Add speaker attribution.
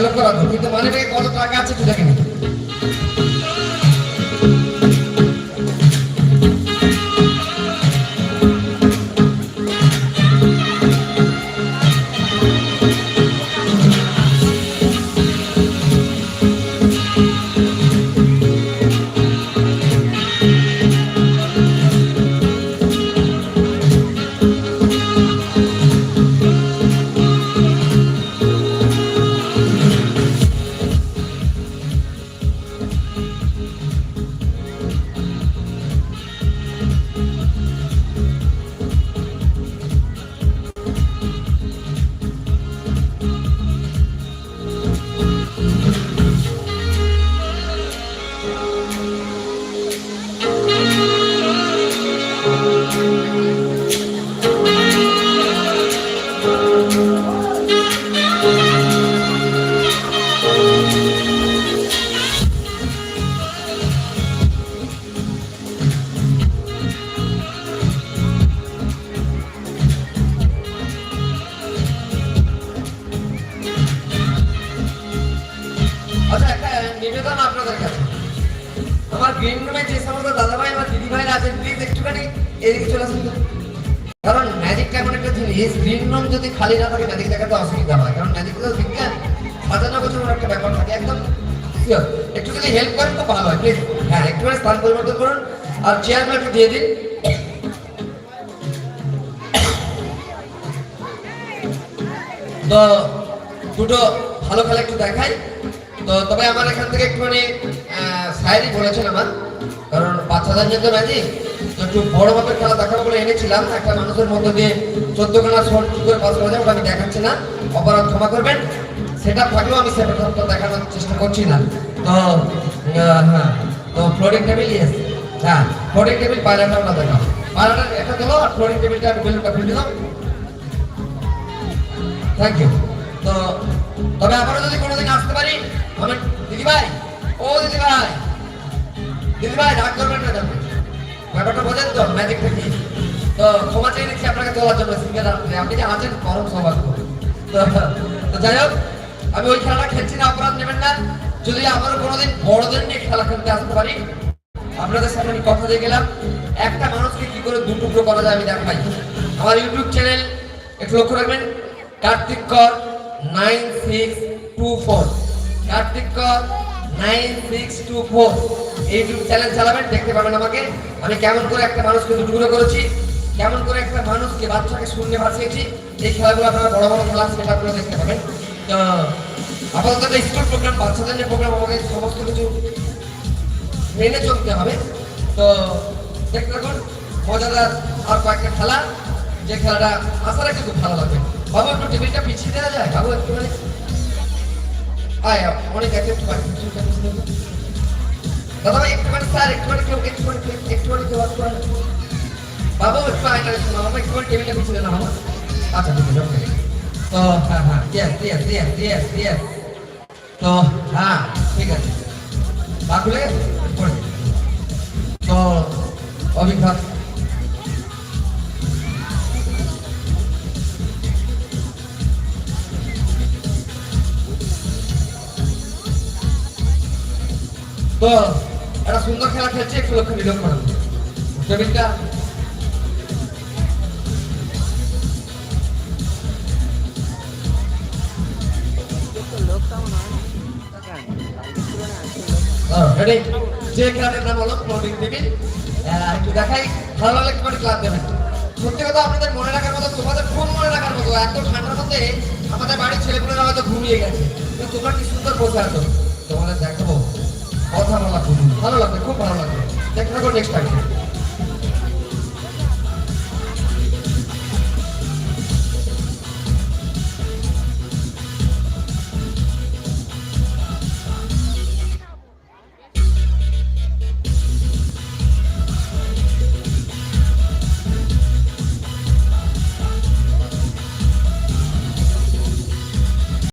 Speaker 1: লক্ষ্য রাখো কিন্তু মানে কত টাকা আছে তুই দেখে নি প্লিজ একটুখানি এদিকে চলে আসুন। কারণ এমন একটা জিনিস গ্রিন রুম যদি খালি না থাকে ম্যাজিক দেখাতে অসুবিধা হয়। কারণ ম্যাজিক তো বিজ্ঞান একটা ব্যাপার থাকে, একদম একটু যদি হেল্প করেন তো ভালো হয় প্লিজ হ্যাঁ একটুখানি স্থান পরিবর্তন করুন। আর একটু দিয়ে দিন। তো দুটো ভালো খেলা একটু দেখাই। তো তবে আমার এখান থেকে একটুখানি সাইডই বলেছেন আমার। কারণ বাচ্চাদের জন্য ম্যাজিক তো একটু বড় মাপের খেলা দেখাবো বলে এনেছিলাম। একটা মানুষের মধ্যে দিয়ে চোদ্দ খানা শর্ট করে পাস করা যায় ওটা আমি দেখাচ্ছি না। অপরাধ ক্ষমা করবেন। সেটা থাকলেও আমি সেটা দেখানোর চেষ্টা করছি না। তো হ্যাঁ তো ফ্লোরিং টেবিল ইয়েস হ্যাঁ ফ্লোরিং টেবিল পায়রাটা ওটা দেখাও পায়রাটা একটা দেবো, আর ফ্লোরিং টেবিলটা আমি বেলুনটা ফেলে দিলাম। থ্যাংক ইউ তো, তবে আবারও যদি কোনোদিন আসতে পারি, আমি দিদি ভাই ও দিদি ভাই দিদি ভাই রাগ করবেন না যাবে ব্যাপারটা বোঝেন তো ম্যাজিকটা তো ক্ষমা চেয়ে আপনাকে তোলার জন্য সিঙ্গেল আপনি যে আছেন, পরম সৌভাগ্য। তো যাই হোক, আমি ওই খেলাটা খেলছি না, অপরাধ নেবেন না। যদি আবারও কোনোদিন বড়দের নিয়ে খেলা খেলতে আসতে পারি, আপনাদের সামনে কথা দিয়ে গেলাম। একটা মানুষকে কি করে দু টুকরো করা যায় আমি দেখাই। আমার ইউটিউব চ্যানেল, একটু লক্ষ্য রাখবেন, Kartik Kar nine six two four. Kartik Kar nine six two four. YouTube channel চালাবেন, দেখতে পাবেন আমাকে। আমি কেমন করে একটা মানুষকে দু টুকরো করেছি, কেমন করে একটা মানুষকে বাচ্চাকে শূন্য ভাসিয়েছি এই খেলাগুলো আপনারা বড় বড় খেলা সেটা করে দেখতে পাবেন। আপাতত স্কুল প্রোগ্রাম বাচ্চাদের যে প্রোগ্রাম আমাকে সমস্ত কিছু মেনে চলতে হবে। তো, দেখতে থাকুন, মজাদার আর কয়েকটা খেলা। যে খেলাটা আশা রাখি খুব ভালো লাগবে। বাবু, একটু টেবিলটা পিছিয়ে দেওয়া যায়? বাবু একটু মানে আয়, অনেক একটু ভাই একটুখানি স্যার একটুখানি কেউ একটুখানি একটুখানি কেউ আসতে বাবা বাবু একটু আয়টা একটু বাবা একটুখানি টেবিলটা পিছিয়ে না বাবা। আচ্ছা ঠিক আছে ওকে তো হ্যাঁ হ্যাঁ yes yes yes yes yes তো হ্যাঁ ঠিক আছে। দিন। তো, অভিজ্ঞতা তো, একটা সুন্দর খেলা খেলছে একটু লক্ষ্য নিলোক করেন টেবিলটা রেডি যে খেলাটার নাম হলো একটু দেখাই, ভালো লাগলে একটু ক্লাব দেবেন। সত্যি কথা, আপনাদের মনে রাখার মতো, তোমাদের খুব মনে রাখার মতো, এত ঠান্ডার মধ্যে আমাদের বাড়ির ছেলেপুলেরা হয়তো ঘুমিয়ে গেছে। তোমরা কি সুন্দর বসে আছো? তোমাদের দেখাবো। কথা লাগবে ভালো লাগবে খুব ভালো লাগবে। দেখা নেক্সট টাইম